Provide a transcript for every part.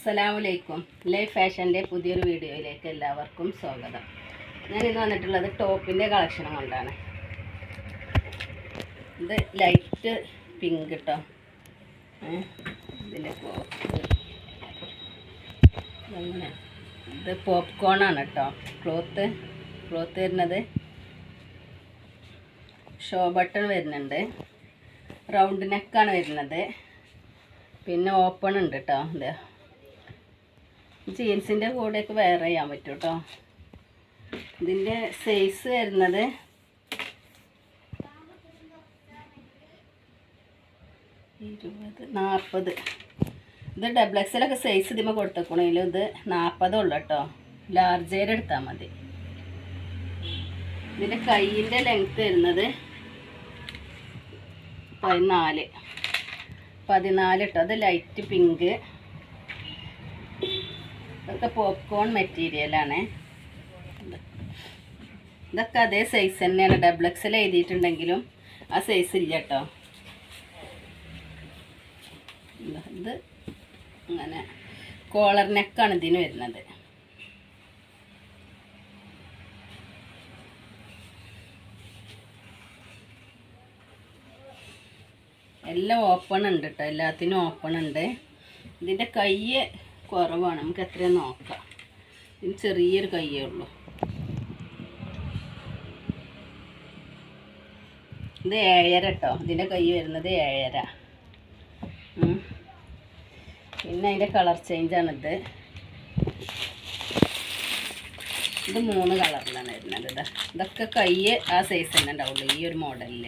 അസ്സലാമലൈക്കും ലൈഫ് ഫാഷന്റെ പുതിയൊരു വീഡിയോയിലേക്ക് എല്ലാവർക്കും സ്വാഗതം. ഞാൻ ഇന്ന് വന്നിട്ടുള്ളത് ടോപ്പിന്റെ കളക്ഷനും കൊണ്ടാണ്. ഇത് ലൈറ്റ് പിങ്ക് കേട്ടോ ഇതിന്റെ അങ്ങനെ ഇത് പോപ്കോൺ ആണ് കേട്ടോ ക്ലോത്ത് ക്ലോത്ത് വരുന്നത്. ഷോ ബട്ടൺ വരുന്നുണ്ട്. റൗണ്ട് നെക്കാണ് വരുന്നത്. പിന്നെ ഓപ്പൺ ഉണ്ട് കേട്ടോ ജീൻസിന്റെ കൂടെയൊക്കെ വെയർ ചെയ്യാൻ പറ്റും കേട്ടോ ഇതിന്റെ സൈസ് വരുന്നത് ഇരുപത് നാൽപ്പത് ഇത് ഡബിൾ എക്സലൊക്കെ സൈസ് ഇതിമ്മ കൊടുത്തേക്കണെങ്കിലും ഇത് നാൽപ്പതുള്ളൂ കേട്ടോ. ലാർജ് എടുത്താൽ മതി. ഇതിന്റെ കൈയിന്റെ ലെങ്ത്ത് വരുന്നത് പതിനാല്. പതിനാല് കേട്ടോ അത് ലൈറ്റ് പിങ്ക് ഇതൊക്കെ പോപ്കോൺ മെറ്റീരിയലാണ് ഇതൊക്കെ അതേ സൈസ് തന്നെയാണ്. ഡബിൾ എക്സൽ എഴുതിയിട്ടുണ്ടെങ്കിലും ആ സൈസ് ഇല്ല കേട്ടോ ഇതാ, അങ്ങനെ കോളർ നെക്കാണ് ഇതിന് വരുന്നത്. എല്ലാം ഓപ്പൺ ഉണ്ട് കേട്ടോ എല്ലാത്തിനും ഓപ്പൺ ഉണ്ട്. ഇതിന്റെ കൈ കുറവാണ്. നമുക്ക് എത്രയും നോക്കാം. ഇതിന് ചെറിയൊരു കയ്യേ ഉള്ളൂ. ഇത് ഏഴര കേട്ടോ ഇതിന്റെ കൈ വരുന്നത് ഏഴര. പിന്നെ അതിന്റെ കളർ ചേഞ്ചാണിത് ഇത് മൂന്ന് കളറിലാണ് വരുന്നത് ഇതാ ഇതൊക്കെ കൈ ആ സൈസ് തന്നെ ഉണ്ടാവുള്ളൂ ഈ ഒരു മോഡലിൽ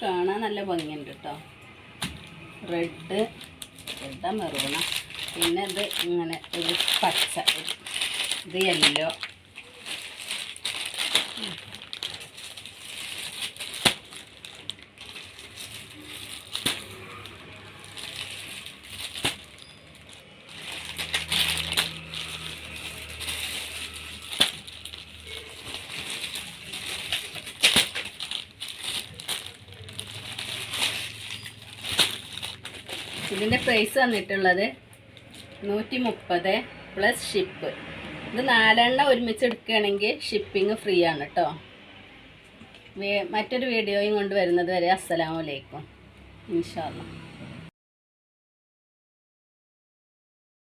കാണാൻ നല്ല ഭംഗിയുണ്ട് കേട്ടോ റെഡ് റെഡാ മെറൂണ പിന്നെ ഇത് ഇങ്ങനെ ഒരു പച്ച ഇത് യെല്ലോ ഇതിന്റെ പ്രൈസ് വന്നിട്ടുള്ളത് നൂറ്റി മുപ്പത് പ്ലസ് ഷിപ്പ് ഇത് നാലെണ്ണം ഒരുമിച്ച് എടുക്കുകയാണെങ്കിൽ ഷിപ്പിംഗ് ഫ്രീ ആണ് കേട്ടോ മറ്റൊരു വീഡിയോയും കൊണ്ട് വരുന്നത് വരെ അസ്സലാമലൈക്കും ഇൻഷാല്ല